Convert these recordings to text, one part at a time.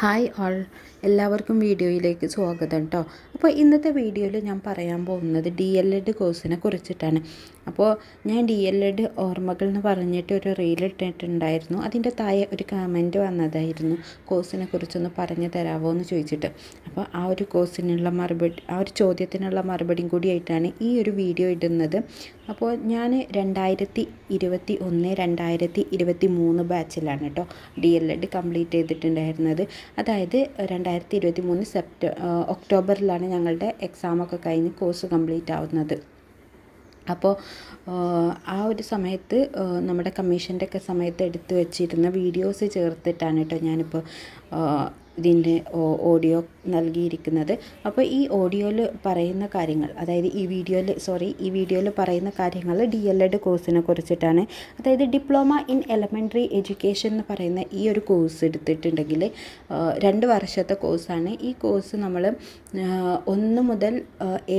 Hi all എല്ലാവർക്കും വീഡിയോയിലേക്ക് സ്വാഗതം കേട്ടോ അപ്പോൾ ഇന്നത്തെ വീഡിയോയിൽ ഞാൻ പറയാൻ പോകുന്നത് ഡി എൽ എഡ് കോഴ്സിനെ കുറിച്ചിട്ടാണ്. അപ്പോൾ ഞാൻ ഡി എൽ എഡ് ഓർമ്മകൾ എന്ന് പറഞ്ഞിട്ട് ഒരു റീൽ ഇട്ടിട്ടുണ്ടായിരുന്നു. അതിന്റെ താഴെ ഒരു കമന്റ് വന്നതായിരുന്നു. കോഴ്സിനെ കുറിച്ചൊന്ന് പറഞ്ഞു തരാമോ എന്ന് ചോദിച്ചിട്ട്. അപ്പോൾ ആ ഒരു കോഴ്സിനുള്ള മറുപടി ആ ഒരു ചോദ്യത്തിനുള്ള മറുപടിയും കൂടിയായിട്ടാണ് ഈ ഒരു വീഡിയോ ഇടുന്നത്. അപ്പോൾ ഞാൻ രണ്ടായിരത്തി ഇരുപത്തി ഒന്ന് രണ്ടായിരത്തി ഇരുപത്തി മൂന്ന് ബാച്ചിലാണ് കേട്ടോ ഡി എൽ എഡ് കംപ്ലീറ്റ് ചെയ്തിട്ടുണ്ടായിരുന്നത്. അതായത് രണ്ടായിരത്തി ഇരുപത്തി മൂന്ന് സെപ്റ്റ ഒക്ടോബറിലാണ് ഞങ്ങളുടെ എക്സാമൊക്കെ കഴിഞ്ഞ് കോഴ്സ് കംപ്ലീറ്റ് ആവുന്നത്. അപ്പോൾ ആ ഒരു സമയത്ത് നമ്മുടെ കമ്മീഷന്റെ ഒക്കെ സമയത്ത് എടുത്തു വെച്ചിരുന്ന വീഡിയോസ് ചേർത്തിട്ടാണ് കേട്ടോ ഞാനിപ്പോൾ ഇതിന്റെ ഓഡിയോ നൽകിയിരിക്കുന്നത്. അപ്പോൾ ഈ ഓഡിയോയിൽ പറയുന്ന കാര്യങ്ങൾ അതായത് ഈ വീഡിയോയിൽ സോറി ഈ വീഡിയോയിൽ പറയുന്ന കാര്യങ്ങൾ ഡി എൽ എഡ് കോഴ്സിനെ കുറിച്ചിട്ടാണ്. അതായത് ഡിപ്ലോമ ഇൻ എലമെന്ററി എഡ്യൂക്കേഷൻ എന്ന് പറയുന്ന ഈ ഒരു കോഴ്സ് എടുത്തിട്ടുണ്ടെങ്കിൽ രണ്ട് വർഷത്തെ കോഴ്സാണ് ഈ കോഴ്സ് നമ്മൾ ഒന്ന് മുതൽ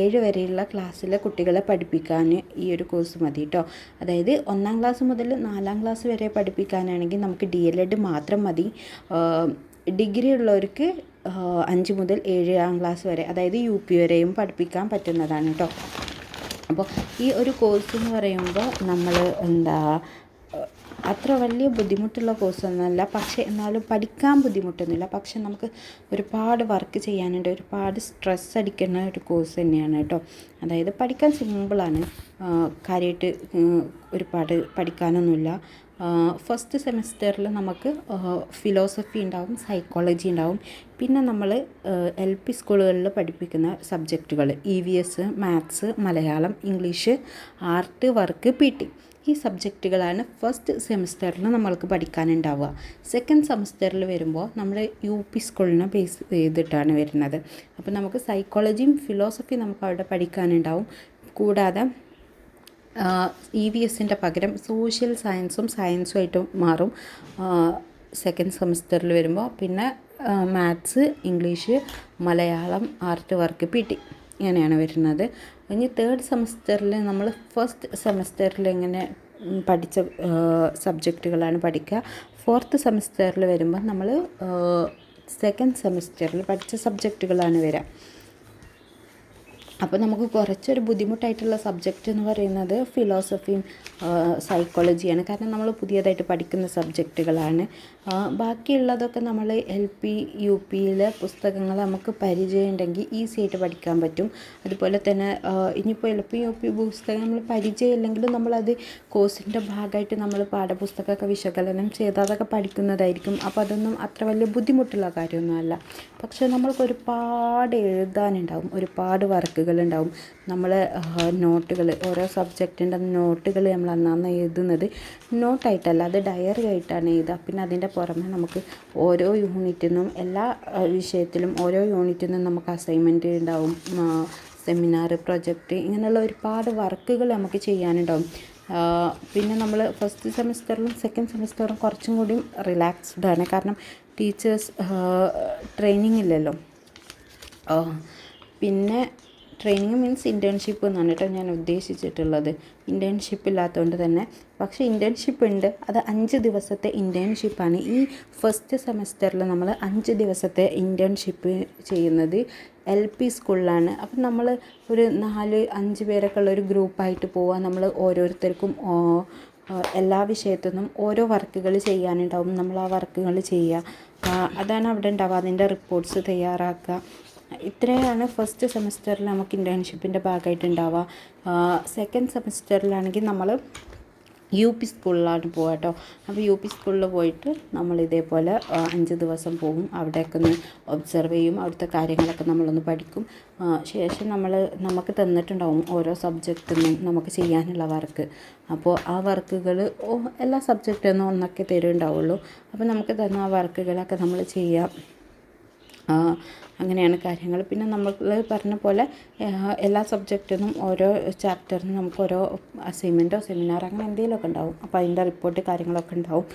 ഏഴ് വരെയുള്ള ക്ലാസ്സിലെ കുട്ടികളെ പഠിപ്പിക്കാൻ ഈ ഒരു കോഴ്സ് മതി കേട്ടോ അതായത് ഒന്നാം ക്ലാസ് മുതൽ നാലാം ക്ലാസ് വരെ പഠിപ്പിക്കാനാണെങ്കിൽ നമുക്ക് ഡി എൽ എഡ് മാത്രം മതി. ഡിഗ്രി ഉള്ളവർക്ക് അഞ്ച് മുതൽ ഏഴാം ക്ലാസ് വരെ അതായത് യു പി വരെയും പഠിപ്പിക്കാൻ പറ്റുന്നതാണ് കേട്ടോ അപ്പോൾ ഈ ഒരു കോഴ്സ് എന്ന് പറയുമ്പോൾ നമ്മൾ എന്താ അത്ര വലിയ ബുദ്ധിമുട്ടുള്ള കോഴ്സൊന്നുമല്ല പക്ഷേ എന്നാലും പഠിക്കാൻ ബുദ്ധിമുട്ടൊന്നുമില്ല. പക്ഷേ നമുക്ക് ഒരുപാട് വർക്ക് ചെയ്യാനുണ്ട്. ഒരുപാട് സ്ട്രെസ് അടിക്കുന്ന ഒരു കോഴ്സ് തന്നെയാണ് കേട്ടോ അതായത് പഠിക്കാൻ സിമ്പിളാണ്. കാര്യമായിട്ട് ഒരുപാട് പഠിക്കാനൊന്നുമില്ല. ഫസ്റ്റ് സെമസ്റ്ററിൽ നമുക്ക് ഫിലോസഫി ഉണ്ടാവും സൈക്കോളജി ഉണ്ടാവും പിന്നെ നമ്മൾ എൽ പി സ്കൂളുകളിൽ പഠിപ്പിക്കുന്ന സബ്ജക്റ്റുകൾ E V S maths Malayalam English art work P T ഈ സബ്ജക്റ്റുകളാണ് ഫസ്റ്റ് സെമിസ്റ്ററിൽ നമ്മൾക്ക് പഠിക്കാനുണ്ടാവുക. സെക്കൻഡ് സെമിസ്റ്ററിൽ വരുമ്പോൾ നമ്മൾ യു പി സ്കൂളിനെ ബേസ് ചെയ്തിട്ടാണ് വരുന്നത്. അപ്പോൾ നമുക്ക് സൈക്കോളജിയും ഫിലോസഫിയും നമുക്ക് അവിടെ പഠിക്കാനുണ്ടാവും. കൂടാതെ ഇ വി എസിന്റെ പകരം സോഷ്യൽ സയൻസും സയൻസും ആയിട്ട് മാറും സെക്കൻഡ് സെമസ്റ്ററിൽ വരുമ്പോൾ പിന്നെ maths English Malayalam art work P T ഇങ്ങനെയാണ് വരുന്നത്. ഇനി തേർഡ് സെമസ്റ്ററിൽ നമ്മൾ ഫസ്റ്റ് സെമസ്റ്ററിൽ എങ്ങനെ പഠിച്ച സബ്ജക്റ്റുകളാണ് പഠിക്കുക. ഫോർത്ത് സെമസ്റ്ററിൽ വരുമ്പോൾ നമ്മൾ സെക്കൻഡ് സെമസ്റ്ററിൽ പഠിച്ച സബ്ജക്റ്റുകളാണ് വരിക. അപ്പോൾ നമുക്ക് കുറച്ചൊരു ബുദ്ധിമുട്ടായിട്ടുള്ള സബ്ജക്റ്റ് എന്ന് പറയുന്നത് ഫിലോസഫിയും സൈക്കോളജിയാണ് കാരണം നമ്മൾ പുതിയതായിട്ട് പഠിക്കുന്ന സബ്ജക്റ്റുകളാണ് ബാക്കിയുള്ളതൊക്കെ നമ്മൾ എൽ പി യു പിയിലെ പുസ്തകങ്ങൾ നമുക്ക് പരിചയം ഉണ്ടെങ്കിൽ ഈസി ആയിട്ട് പഠിക്കാൻ പറ്റും. അതുപോലെ തന്നെ ഇനിയിപ്പോൾ എൽ പി യു പി പുസ്തകം നമ്മൾ പരിചയം ഇല്ലെങ്കിലും നമ്മളത് കോഴ്സിന്റെ ഭാഗമായിട്ട് നമ്മൾ പാഠപുസ്തകമൊക്കെ വിശകലനം ചെയ്ത് അതൊക്കെ പഠിക്കുന്നതായിരിക്കും. അപ്പോൾ അതൊന്നും അത്ര വലിയ ബുദ്ധിമുട്ടുള്ള കാര്യമൊന്നുമല്ല. പക്ഷേ നമ്മൾക്ക് ഒരുപാട് എഴുതാനുണ്ടാവും. ഒരുപാട് വർക്കുകൾ ഉണ്ടാവും നമ്മൾ നോട്ടുകൾ ഓരോ സബ്ജക്റ്റിന്റെ നോട്ടുകൾ നമ്മൾ അന്നാന്ന് എഴുതുന്നത് നോട്ടായിട്ടല്ല അത് ഡയറി ആയിട്ടാണ് എഴുതുക പിന്നെ അതിന്റെ പുറമെ നമുക്ക് ഓരോ യൂണിറ്റിൽ നിന്നും എല്ലാ വിഷയത്തിലും ഓരോ യൂണിറ്റിൽ നിന്നും നമുക്ക് അസൈൻമെന്റ് ഉണ്ടാവും. സെമിനാർ പ്രൊജക്റ്റ് ഇങ്ങനെയുള്ള ഒരുപാട് വർക്കുകൾ നമുക്ക് ചെയ്യാനുണ്ടാവും. പിന്നെ നമ്മൾ ഫസ്റ്റ് സെമിസ്റ്ററിലും സെക്കൻഡ് സെമിസ്റ്ററും കുറച്ചും കൂടി റിലാക്സ്ഡ് ആണ്. കാരണം ടീച്ചേഴ്സ് ട്രെയിനിങ് ഇല്ലല്ലോ. പിന്നെ ട്രെയിനിങ് മീൻസ് ഇന്റേൺഷിപ്പ് എന്നാണ് കേട്ടോ ഞാൻ ഉദ്ദേശിച്ചിട്ടുള്ളത്. ഇന്റേൺഷിപ്പ് ഇല്ലാത്തതുകൊണ്ട് തന്നെ. പക്ഷേ ഇന്റേൺഷിപ്പ് ഉണ്ട്. അത് അഞ്ച് ദിവസത്തെ ഇന്റേൺഷിപ്പാണ് ഈ ഫസ്റ്റ് സെമസ്റ്ററിൽ നമ്മൾ അഞ്ച് ദിവസത്തെ ഇന്റേൺഷിപ്പ് ചെയ്യുന്നത് എൽ പി സ്കൂളിലാണ് അപ്പം നമ്മൾ ഒരു നാല് അഞ്ച് പേരൊക്കെ ഉള്ള ഒരു ഗ്രൂപ്പായിട്ട് പോവുക നമ്മൾ ഓരോരുത്തർക്കും എല്ലാ വിഷയത്തിൽ നിന്നും ഓരോ വർക്കുകൾ ചെയ്യാനുണ്ടാവും. നമ്മൾ ആ വർക്കുകൾ ചെയ്യുക അതാണ് അവിടെ ഉണ്ടാവുക. അതിന്റെ റിപ്പോർട്ട്സ് തയ്യാറാക്കുക. ഇത്രയാണ് ഫസ്റ്റ് സെമസ്റ്ററിൽ നമുക്ക് ഇന്റേൺഷിപ്പിന്റെ ഭാഗമായിട്ടുണ്ടാവുക. സെക്കൻഡ് സെമിസ്റ്ററിലാണെങ്കിൽ നമ്മൾ യു പി സ്കൂളിലാണ് പോകുക കേട്ടോ. അപ്പോൾ യു പി സ്കൂളിൽ പോയിട്ട് നമ്മൾ ഇതേപോലെ അഞ്ച് ദിവസം പോകും. അവിടെയൊക്കെ ഒന്ന് ഒബ്സർവ് ചെയ്യും. അവിടുത്തെ കാര്യങ്ങളൊക്കെ നമ്മളൊന്ന് പഠിക്കും. ശേഷം നമ്മൾ നമുക്ക് തന്നിട്ടുണ്ടാവും ഓരോ സബ്ജക്റ്റിൽ നിന്നും നമുക്ക് ചെയ്യാനുള്ള വർക്ക്. അപ്പോൾ ആ വർക്കുകൾ എല്ലാ സബ്ജക്റ്റിൽ നിന്നും ഒന്നൊക്കെ തരുന്നുണ്ടാവുള്ളൂ. അപ്പോൾ നമുക്ക് തന്ന ആ വർക്കുകളൊക്കെ നമ്മൾ ചെയ്യാം. അങ്ങനെയാണ് കാര്യങ്ങൾ. പിന്നെ നമ്മൾ പറഞ്ഞ പോലെ എല്ലാ സബ്ജക്റ്റിനും ഓരോ ചാപ്റ്ററിനും നമുക്ക് ഓരോ അസൈൻമെന്റോ സെമിനാറോ അങ്ങനെ എന്തെങ്കിലുമൊക്കെ ഉണ്ടാവും. അപ്പോൾ അതിന്റെ റിപ്പോർട്ട് കാര്യങ്ങളൊക്കെ ഉണ്ടാവും.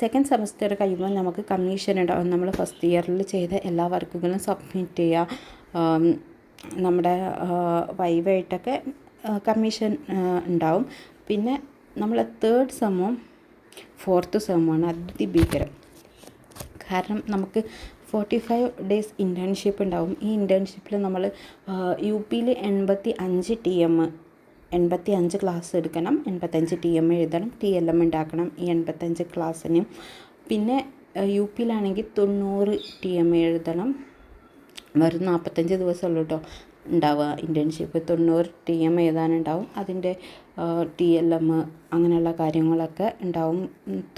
സെക്കൻഡ് സെമസ്റ്റർ കഴിയുമ്പോൾ നമുക്ക് കമ്മീഷൻ ഉണ്ടാവും നമ്മൾ ഫസ്റ്റ് ഇയറിൽ ചെയ്ത എല്ലാ വർക്കുകളും സബ്മിറ്റ് ചെയ്യുക നമ്മുടെ വൈവായിട്ടൊക്കെ കമ്മീഷൻ ഉണ്ടാവും. പിന്നെ നമ്മൾ തേർഡ് സെമ്മും ഫോർത്ത് സെമ്മുമാണ് അതിഭീകരം. കാരണം നമുക്ക് ഫോർട്ടി ഫൈവ് ഡേയ്സ് ഇന്റേൺഷിപ്പ് ഉണ്ടാവും. ഈ ഇന്റേൺഷിപ്പിൽ നമ്മൾ യു പിയിൽ എൺപത്തി അഞ്ച് ടി എം എൺപത്തി അഞ്ച് ക്ലാസ് എടുക്കണം എൺപത്തഞ്ച് ടി എം എഴുതണം ടി എൽ എം ഉണ്ടാക്കണം ഈ എൺപത്തഞ്ച് ക്ലാസ്സിന് പിന്നെ യു പിയിലാണെങ്കിൽ തൊണ്ണൂറ് ടി എം എഴുതണം. വെറും നാൽപ്പത്തഞ്ച് ദിവസമുള്ളൂ കേട്ടോ ഉണ്ടാവുക ഇന്റേൺഷിപ്പ് തൊണ്ണൂറ് ടി എം എഴുതാനുണ്ടാവും. അതിന്റെ ടി എൽ എം അങ്ങനെയുള്ള കാര്യങ്ങളൊക്കെ ഉണ്ടാവും.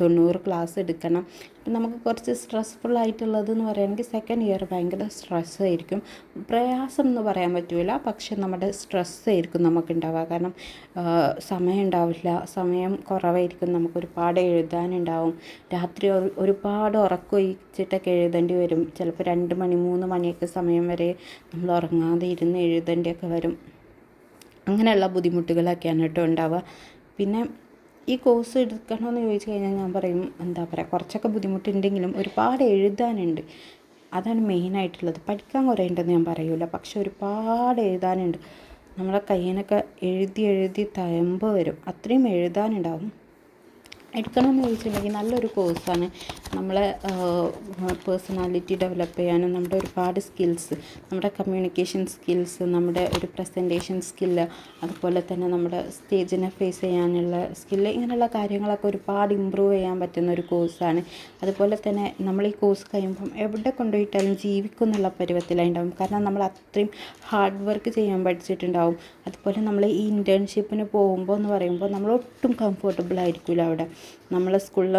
തൊണ്ണൂറ് ക്ലാസ് എടുക്കണം. അപ്പം നമുക്ക് കുറച്ച് സ്ട്രെസ്ഫുൾ ആയിട്ടുള്ളത് എന്ന് പറയുകയാണെങ്കിൽ സെക്കൻഡ് ഇയർ ഭയങ്കര സ്ട്രെസ് ആയിരിക്കും. പ്രയാസം എന്ന് പറയാൻ പറ്റില്ല പക്ഷെ നമ്മുടെ സ്ട്രെസ് ആയിരിക്കും നമുക്ക് ഉണ്ടാവുക കാരണം സമയം ഉണ്ടാവില്ല. സമയം കുറവായിരിക്കും. നമുക്ക് ഒരുപാട് എഴുതാനുണ്ടാവും. രാത്രി ഒരുപാട് ഉറക്കൊഴിച്ചിട്ടൊക്കെ എഴുതേണ്ടി വരും. ചിലപ്പോൾ രണ്ട് മണി മൂന്ന് മണിയൊക്കെ സമയം വരെ നമ്മൾ ഉറങ്ങാതെ ഇരുന്ന് എഴുതേണ്ടിയൊക്കെ വരും. അങ്ങനെയുള്ള ബുദ്ധിമുട്ടുകളൊക്കെയാണ് കേട്ടോ ഉണ്ടാവുക. പിന്നെ ഈ കോഴ്സ് എടുക്കണമെന്ന് ചോദിച്ചു കഴിഞ്ഞാൽ ഞാൻ പറയും എന്താ പറയുക കുറച്ചൊക്കെ ബുദ്ധിമുട്ടുണ്ടെങ്കിലും ഒരുപാട് എഴുതാനുണ്ട്. അതാണ് മെയിനായിട്ടുള്ളത് പഠിക്കാൻ കുറേ ഉണ്ടെന്ന് ഞാൻ പറയൂല പക്ഷെ ഒരുപാട് എഴുതാനുണ്ട്. നമ്മളെ കയ്യിനൊക്കെ എഴുതി എഴുതി തയമ്പ് വരും. അത്രയും എഴുതാനുണ്ടാവും. എടുക്കണമെന്ന് ചോദിച്ചിട്ടുണ്ടെങ്കിൽ നല്ലൊരു കോഴ്സാണ് നമ്മളെ പേഴ്സണാലിറ്റി ഡെവലപ്പ് ചെയ്യാനും നമ്മുടെ ഒരുപാട് സ്കിൽസ് നമ്മുടെ കമ്മ്യൂണിക്കേഷൻ സ്കിൽസ് നമ്മുടെ ഒരു പ്രസന്റേഷൻ സ്കില്ല് അതുപോലെ തന്നെ നമ്മുടെ സ്റ്റേജിനെ ഫേസ് ചെയ്യാനുള്ള സ്കില്ല് ഇങ്ങനെയുള്ള കാര്യങ്ങളൊക്കെ ഒരുപാട് ഇമ്പ്രൂവ് ചെയ്യാൻ പറ്റുന്ന ഒരു കോഴ്സാണ് അതുപോലെ തന്നെ നമ്മൾ ഈ കോഴ്സ് കഴിയുമ്പം എവിടെ കൊണ്ടുപോയിട്ടാലും ജീവിക്കും എന്നുള്ള പരുവത്തിലുണ്ടാവും കാരണം നമ്മൾ അത്രയും ഹാർഡ് വർക്ക് ചെയ്യാൻ പഠിച്ചിട്ടുണ്ടാവും. അതുപോലെ നമ്മൾ ഈ ഇന്റേൺഷിപ്പിന് പോകുമ്പോൾ എന്ന് പറയുമ്പോൾ നമ്മൾ ഒട്ടും കംഫർട്ടബിൾ ആയിരിക്കില്ല അവിടെ. നമ്മളെ സ്കൂളിൽ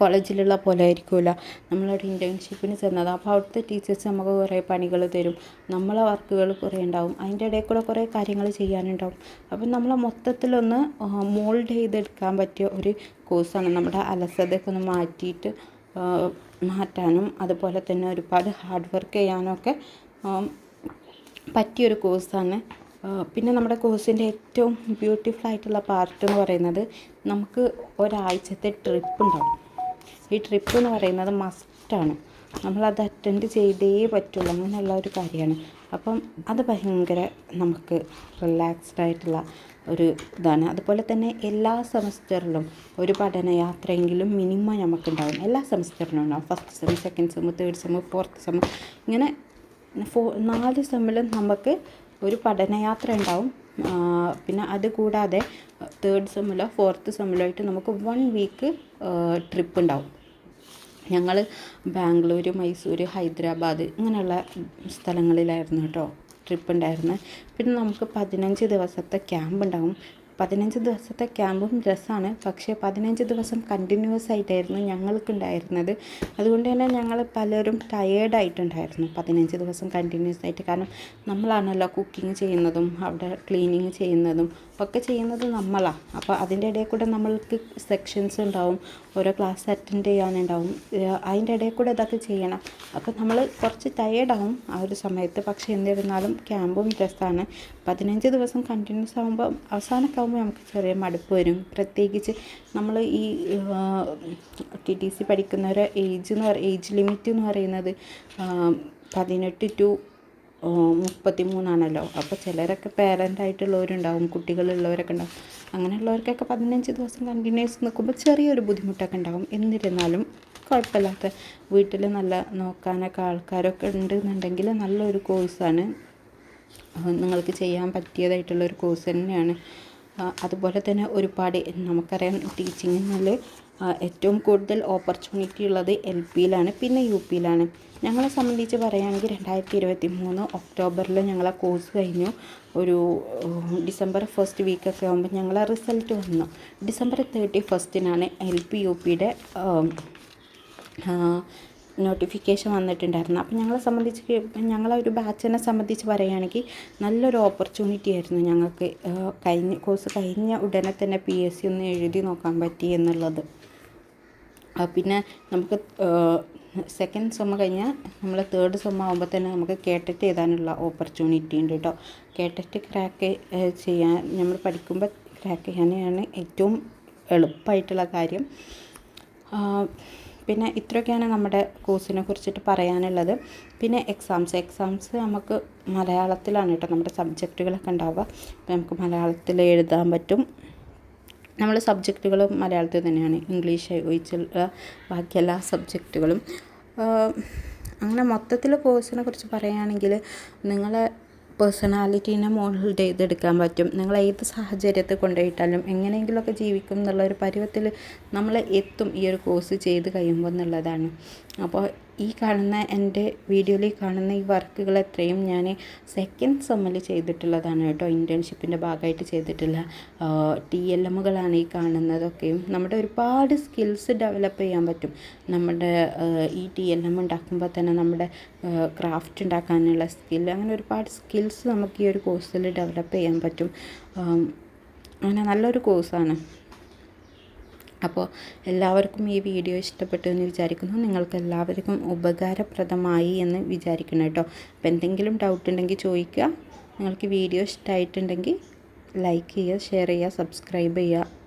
കോളേജിലുള്ള പോലെ ആയിരിക്കില്ല നമ്മളൊരു ഇന്റേൺഷിപ്പിന് ചെന്നത്. അപ്പോൾ അവിടുത്തെ ടീച്ചേഴ്സ് നമുക്ക് കുറേ പണികൾ തരും. നമ്മളെ വർക്കുകൾ കുറേ ഉണ്ടാവും. അതിന്റെ ഇടയിൽ കൂടെ കുറേ കാര്യങ്ങൾ ചെയ്യാനുണ്ടാവും. അപ്പം നമ്മളെ മൊത്തത്തിലൊന്ന് മോൾഡ് ചെയ്തെടുക്കാൻ പറ്റിയ ഒരു കോഴ്സാണ് നമ്മുടെ അലസതയൊക്കെ ഒന്ന് മാറ്റിയിട്ട് മാറ്റാനും അതുപോലെ തന്നെ ഒരുപാട് ഹാർഡ് വർക്ക് ചെയ്യാനൊക്കെ പറ്റിയൊരു കോഴ്സാണ് പിന്നെ നമ്മുടെ കോഴ്സിന്റെ ഏറ്റവും ബ്യൂട്ടിഫുൾ ആയിട്ടുള്ള പാർട്ട് എന്ന് പറയുന്നത് നമുക്ക് ഒരാഴ്ചത്തെ ട്രിപ്പ് ഉണ്ടാവും. ഈ ട്രിപ്പ് എന്ന് പറയുന്നത് മസ്റ്റാണ് നമ്മളത് അറ്റൻഡ് ചെയ്തേ പറ്റുള്ളൂ. അങ്ങനെയുള്ള ഒരു കാര്യമാണ്. അപ്പം അത് ഭയങ്കര നമുക്ക് റിലാക്സ്ഡ് ആയിട്ടുള്ള ഒരു ഇതാണ്. അതുപോലെ തന്നെ എല്ലാ സെമസ്റ്ററിലും ഒരു പഠനയാത്രയെങ്കിലും മിനിമം നമുക്കുണ്ടാവും. എല്ലാ സെമസ്റ്ററിലും ഉണ്ടാവും. First sem second sem third sem fourth sem ഇങ്ങനെ ഫോ നാല് സെമ്മിലും നമുക്ക് ഒരു പഠനയാത്ര ഉണ്ടാവും. പിന്നെ അതുകൂടാതെ തേർഡ് സെമ്മിലോ ഫോർത്ത് സെമ്മിലോ ആയിട്ട് നമുക്ക് വൺ വീക്ക് ട്രിപ്പ് ഉണ്ടാവും. ഞങ്ങൾ ബാംഗ്ലൂർ മൈസൂർ ഹൈദരാബാദ് ഇങ്ങനെയുള്ള സ്ഥലങ്ങളിലായിരുന്നു കേട്ടോ ട്രിപ്പ് ഉണ്ടായിരുന്നത് പിന്നെ നമുക്ക് പതിനഞ്ച് ദിവസത്തെ ക്യാമ്പ് ഉണ്ടാവും. പതിനഞ്ച് ദിവസത്തെ ക്യാമ്പും രസമാണ്. പക്ഷേ പതിനഞ്ച് ദിവസം കണ്ടിന്യൂസ് ആയിട്ടായിരുന്നു ഞങ്ങൾക്കുണ്ടായിരുന്നത്. അതുകൊണ്ട് തന്നെ ഞങ്ങൾ പലരും ടയേർഡായിട്ടുണ്ടായിരുന്നു പതിനഞ്ച് ദിവസം കണ്ടിന്യൂസ് ആയിട്ട്. കാരണം നമ്മളാണല്ലോ കുക്കിംഗ് ചെയ്യുന്നതും അവിടെ ക്ലീനിങ് ചെയ്യുന്നതും ഒക്കെ ചെയ്യുന്നത് നമ്മളാണ് അപ്പോൾ അതിന്റെ ഇടയിൽ കൂടെ നമ്മൾക്ക് സെക്ഷൻസ് ഉണ്ടാവും ഓരോ ക്ലാസ് അറ്റൻഡ് ചെയ്യാനുണ്ടാവും അതിന്റെ ഇടയിൽ കൂടെ ഇതൊക്കെ ചെയ്യണം. അപ്പോൾ നമ്മൾ കുറച്ച് ടയേർഡാവും ആ ഒരു സമയത്ത്. പക്ഷേ എന്നിരുന്നാലും ക്യാമ്പും രസമാണ് പതിനഞ്ച് ദിവസം കണ്ടിന്യൂസ് ആകുമ്പോൾ അവസാനമൊക്കെ ആകുമ്പോൾ നമുക്ക് ചെറിയ മടുപ്പ് വരും. പ്രത്യേകിച്ച് നമ്മൾ ഈ ടി ടി സി പഠിക്കുന്നവരെ ഏജ് എന്ന് പറയുക ഏജ് ലിമിറ്റ് എന്ന് പറയുന്നത് പതിനെട്ട് ടു മുപ്പത്തി മൂന്നാണല്ലോ അപ്പോൾ ചിലരൊക്കെ പേരന്റ് ആയിട്ടുള്ളവരുണ്ടാവും കുട്ടികളുള്ളവരൊക്കെ ഉണ്ടാവും. അങ്ങനെയുള്ളവർക്കൊക്കെ പതിനഞ്ച് ദിവസം കണ്ടിന്യൂസ് നിൽക്കുമ്പോൾ ചെറിയൊരു ബുദ്ധിമുട്ടൊക്കെ ഉണ്ടാവും. എന്നിരുന്നാലും കുഴപ്പമില്ലാത്ത വീട്ടിൽ നല്ല നോക്കാനൊക്കെ ആൾക്കാരൊക്കെ ഉണ്ടെന്നുണ്ടെങ്കിൽ നല്ലൊരു കോഴ്സാണ് നിങ്ങൾക്ക് ചെയ്യാൻ പറ്റിയതായിട്ടുള്ളൊരു കോഴ്സ് തന്നെയാണ്. അതുപോലെ തന്നെ ഒരുപാട് നമുക്കറിയാം ടീച്ചിങ്ങിൽ ഏറ്റവും കൂടുതൽ ഓപ്പർച്യൂണിറ്റി ഉള്ളത് എൽ പിയിലാണ് പിന്നെ യു പിയിലാണ്. ഞങ്ങളെ സംബന്ധിച്ച് പറയുകയാണെങ്കിൽ രണ്ടായിരത്തി ഇരുപത്തി മൂന്ന് ഒക്ടോബറിൽ ഞങ്ങളെ കോഴ്സ് കഴിഞ്ഞു. ഒരു ഡിസംബർ ഫസ്റ്റ് വീക്കൊക്കെ ആകുമ്പോൾ ഞങ്ങളെ റിസൾട്ട് വന്നു. ഡിസംബർ തേർട്ടി ഫസ്റ്റിനാണ് എൽ പി യു പിയുടെ നോട്ടിഫിക്കേഷൻ വന്നിട്ടുണ്ടായിരുന്നു. അപ്പം ഞങ്ങളെ സംബന്ധിച്ച് ഞങ്ങളെ ഒരു ബാച്ചിനെ സംബന്ധിച്ച് പറയുകയാണെങ്കിൽ നല്ലൊരു ഓപ്പർച്യൂണിറ്റി ആയിരുന്നു ഞങ്ങൾക്ക് കഴിഞ്ഞ കോഴ്സ് കഴിഞ്ഞ ഉടനെ തന്നെ പി എസ് സി ഒന്ന് എഴുതി നോക്കാൻ പറ്റി എന്നുള്ളത്. പിന്നെ നമുക്ക് സെക്കൻഡ് സെമ്മ് കഴിഞ്ഞാൽ നമ്മൾ തേർഡ് സെമ്മ് ആകുമ്പോൾ തന്നെ നമുക്ക് കേട്ടിട്ട് എഴുതാനുള്ള ഓപ്പർച്യൂണിറ്റി ഉണ്ട് കേട്ടോ കേട്ടിട്ട് ക്രാക്ക് ചെയ്യാൻ നമ്മൾ പഠിക്കുമ്പോൾ ക്രാക്ക് ചെയ്യാനാണ് ഏറ്റവും എളുപ്പമായിട്ടുള്ള കാര്യം. പിന്നെ ഇത്രയൊക്കെയാണ് നമ്മുടെ കോഴ്സിനെ കുറിച്ചിട്ട് പറയാനുള്ളത്. പിന്നെ എക്സാംസ് എക്സാംസ് നമുക്ക് മലയാളത്തിലാണ് കേട്ടോ നമ്മുടെ സബ്ജക്റ്റുകളൊക്കെ ഉണ്ടാവുക. അപ്പോൾ നമുക്ക് മലയാളത്തിൽ എഴുതാൻ പറ്റും. നമ്മൾ സബ്ജക്റ്റുകളും മലയാളത്തിൽ തന്നെയാണ്. ഇംഗ്ലീഷ് ഒഴിച്ചുള്ള ബാക്കി എല്ലാ സബ്ജക്റ്റുകളും അങ്ങനെ മൊത്തത്തിൽ കോഴ്സിനെ കുറിച്ച് പറയുകയാണെങ്കിൽ നിങ്ങളെ പേഴ്സണാലിറ്റീനെ മോൾഡ് ചെയ്തെടുക്കാൻ പറ്റും. നിങ്ങൾ ഏത് സാഹചര്യത്തിൽ കൊണ്ടുപോയിട്ടാലും എങ്ങനെയെങ്കിലുമൊക്കെ ജീവിക്കും എന്നുള്ള ഒരു പരുവത്തിൽ നമ്മൾ എത്തും ഈ ഒരു കോഴ്സ് ചെയ്ത് കഴിയുമ്പോൾ എന്നുള്ളതാണ്. അപ്പോൾ ഈ കാണുന്ന എന്റെ വീഡിയോയിൽ കാണുന്ന ഈ വർക്കുകൾ എത്രയും ഞാൻ സെക്കൻഡ് സെമ്മിൽ ചെയ്തിട്ടുള്ളതാണ് കേട്ടോ. ഇന്റേൺഷിപ്പിന്റെ ഭാഗമായിട്ട് ചെയ്തിട്ടുള്ള ടി എൽ എമ്മുകളാണ് ഈ കാണുന്നതൊക്കെയും. നമ്മുടെ ഒരുപാട് സ്കിൽസ് ഡെവലപ്പ് ചെയ്യാൻ പറ്റും. നമ്മുടെ ഈ ടി എൽ എം ഉണ്ടാക്കുമ്പോൾ തന്നെ നമ്മുടെ ക്രാഫ്റ്റ് ഉണ്ടാക്കാനുള്ള സ്കിൽ അങ്ങനെ ഒരുപാട് സ്കിൽസ് നമുക്ക് ഈ ഒരു കോഴ്സിൽ ഡെവലപ്പ് ചെയ്യാൻ പറ്റും. അങ്ങനെ നല്ലൊരു കോഴ്സാണ് അപ്പോൾ എല്ലാവർക്കും ഈ വീഡിയോ ഇഷ്ടപ്പെട്ടു എന്ന് വിചാരിക്കുന്നു. നിങ്ങൾക്ക് എല്ലാവർക്കും ഉപകാരപ്രദമായി എന്ന് വിചാരിക്കണം കേട്ടോ. അപ്പോൾ എന്തെങ്കിലും ഡൗട്ട് ഉണ്ടെങ്കിൽ ചോദിക്കുക. നിങ്ങൾക്ക് വീഡിയോ ഇഷ്ടമായിട്ടുണ്ടെങ്കിൽ ലൈക്ക് ചെയ്യുക ഷെയർ ചെയ്യുക സബ്സ്ക്രൈബ് ചെയ്യുക.